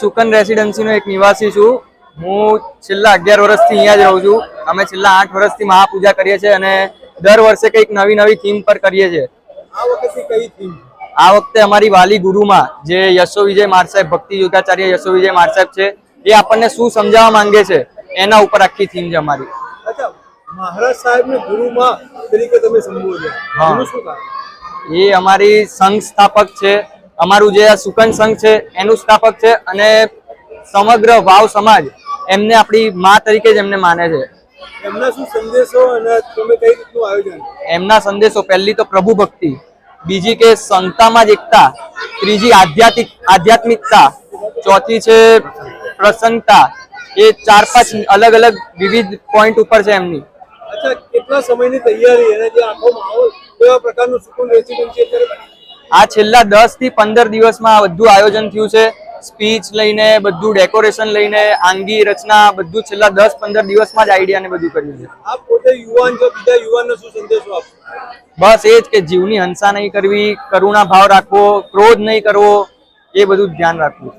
સુકન રેસિડેન્સીનો એક નિવાસી છું. હું છેલ્લા અગિયાર વર્ષથી અહીંયા જ રહું છું. અમે છેલ્લા આઠ વર્ષથી મહાપૂજા કરીએ છીએ અને દર વર્ષે કંઈક નવી નવી થીમ પર કરીએ છીએ. આ વખતે અમારી વાલી ગુરુમાં જે યશો વિજય માર સાહેબ ભક્તિ યોગાચાર્ય યશો વિજય માર સાહેબ છે એ આપણને શું સમજાવવા માંગે છે એના ઉપર આખી થીમ છે અમારી. સાહેબને ગુરુમાં તરીકે તમે સંબોધ્યા. એ અમારી સંઘ સ્થાપક છે અમારું જે સુકન સંઘ છે એનું સ્થાપક છે અને સમગ્ર વાવ સમાજ એમને આપણી મા તરીકે જ એમને માને છે. એમના શું સંદેશો અને તમે કઈ રીતનું આયોજન? એમના સંદેશો પહેલી તો પ્રભુ ભક્તિ બીજી કે સંતામાં જ એકતા ત્રીજી આધ્યાત્મિક આધ્યાત્મિકતા ચોથી છે પ્રસન્નતા. એ ચાર પાંચ અલગ અલગ વિવિધ પોઈન્ટ ઉપર છે એમની. અચ્છા કેટલા સમયની તૈયારી અને જે આખો માહોલ કેવા પ્રકારનું સુકૂન રેસિડેન્સી અત્યારે? આ છેલ્લા દસથી પંદર દિવસમાં બધું આયોજન થયું છે. સ્પીચ લઈને બધું ડેકોરેશન લઈને આંગી રચના બધું છેલ્લા દસ પંદર દિવસમાં જ આઈડિયા ને બધું કર્યું છે. આપ પોતે યુવાન છો બીજા યુવાનને શું સંદેશો આપશો બસ એ જ કે જીવની હંસા નહીં કરવી કરુણા ભાવ રાખવો ક્રોધ નહીં કરવો એ બધું ધ્યાન રાખવું